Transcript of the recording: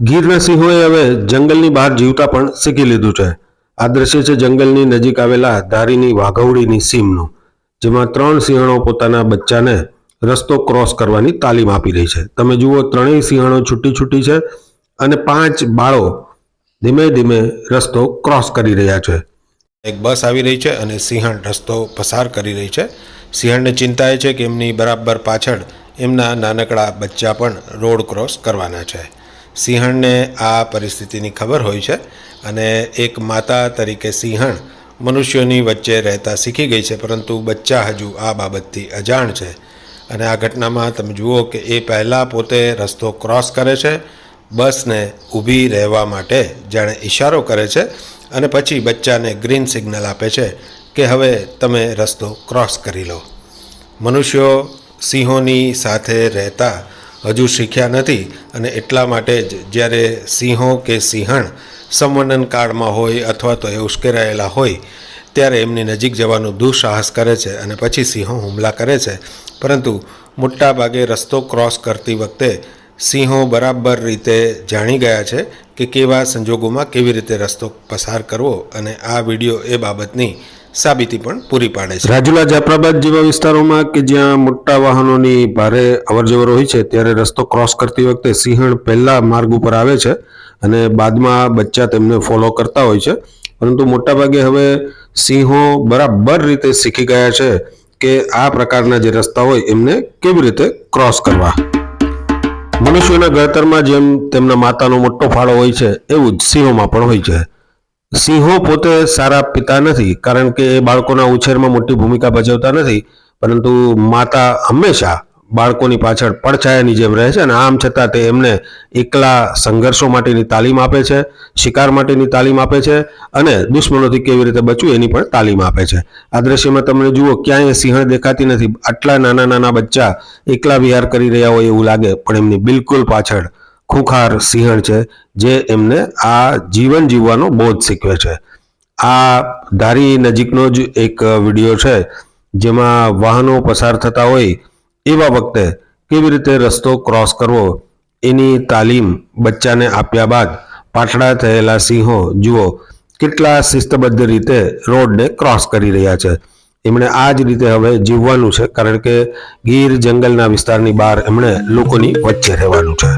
ગીરના સિંહોએ હવે જંગલની બહાર જીવતા પણ શીખી લીધું છે. આ દ્રશ્ય છે જંગલની નજીક આવેલા ધારીની વાઘવડીની સીમનું, જેમાં ત્રણ સિંહણો પોતાના બચ્ચાને રસ્તો ક્રોસ કરવાની તાલીમ આપી રહી છે. તમે જુઓ, ત્રણેય સિંહણો છૂટી છૂટી છે અને પાંચ બાળો ધીમે ધીમે રસ્તો ક્રોસ કરી રહ્યા છે. એક બસ આવી રહી છે અને સિંહણ રસ્તો પસાર કરી રહી છે. સિંહણને ચિંતા એ છે કે એમની બરાબર પાછળ એમના નાનકડા બચ્ચા પણ રોડ ક્રોસ કરવાના છે. સિંહણને આ પરિસ્થિતિની ખબર હોય છે અને એક માતા તરીકે સિંહણ મનુષ્યોની વચ્ચે રહેતા શીખી ગઈ છે, પરંતુ બચ્ચા હજુ આ બાબતથી અજાણ છે. અને આ ઘટનામાં તમે જુઓ કે એ પહેલાં પોતે રસ્તો ક્રોસ કરે છે, બસને ઊભી રહેવા માટે જાણે ઇશારો કરે છે અને પછી બચ્ચાને ગ્રીન સિગ્નલ આપે છે કે હવે તમે રસ્તો ક્રોસ કરી લો. મનુષ્યો સિંહોની સાથે રહેતા હજુ શીખ્યા નથી અને એટલા માટે જ જ્યારે સિંહો કે સિંહણ સંવર્ણન કાળમાં હોય અથવા તો એ ઉશ્કેરાયેલા હોય, ત્યારે એમની નજીક જવાનું દુઃસાહસ કરે છે અને પછી સિંહો હુમલા કરે છે. પરંતુ મોટાભાગે રસ્તો ક્રોસ કરતી વખતે સિંહો બરાબર રીતે જાણી ગયા છે કે કેવા સંજોગોમાં કેવી રીતે રસ્તો પસાર કરવો અને આ વીડિયો એ બાબતની સાબિતી પણ પૂરી પાડે છે. રાજુલા જાફરાબાદ જેવા વિસ્તારોમાં કે જ્યાં મોટા વાહનોની ભારે અવરજવર હોય છે, ત્યારે રસ્તો ક્રોસ કરતી વખતે સિંહણ પહેલા માર્ગ ઉપર આવે છે અને બાદમાં બચ્ચા તેમને ફોલો કરતા હોય છે. પરંતુ મોટાભાગે હવે સિંહો બરાબર રીતે શીખી ગયા છે કે આ પ્રકારના જે રસ્તા હોય, એમને કેવી રીતે ક્રોસ કરવા. મનુષ્યોના ઘડતરમાં જેમ તેમના માતાનો મોટો ફાળો હોય છે, એવું જ સિંહોમાં પણ હોય છે. સિંહો પોતે સારા પિતા નથી, કારણ કે એ બાળકોના ઉછેરમાં મોટી ભૂમિકા ભજવતા નથી, પરંતુ માતા હંમેશા બાળકોની પાછળ પડછાયાની જેમ રહે છે અને આમ છતાં તે એમને એકલા સંઘર્ષો માટેની તાલીમ આપે છે, શિકાર માટેની તાલીમ આપે છે અને દુશ્મનોથી કેવી રીતે બચવું એની પણ તાલીમ આપે છે. આ દ્રશ્યમાં તમને જુઓ, ક્યાંય સિંહણ દેખાતી નથી, આટલા નાના નાના બચ્ચા એકલા વિહાર કરી રહ્યા હોય એવું લાગે, પણ એમની બિલકુલ પાછળ ખૂંખાર સિંહણ છે, જે એમને આ જીવન જીવવાનો બોધ શીખવે છે. આ ધારી નજીકનો જ એક વીડિયો છે, જેમાં વાહનો પસાર થતા હોય એવા વખતે કેવી રીતે રસ્તો ક્રોસ કરવો, એની તાલીમ બચ્ચાને આપ્યા બાદ પાછળા થયેલા સિંહો, જુઓ, કેટલા શિસ્તબદ્ધ રીતે રોડને ક્રોસ કરી રહ્યા છે. એમણે આ જ રીતે હવે જીવવાનું છે, કારણ કે ગીર જંગલના વિસ્તારની બહાર એમણે લોકોની વચ્ચે રહેવાનું છે.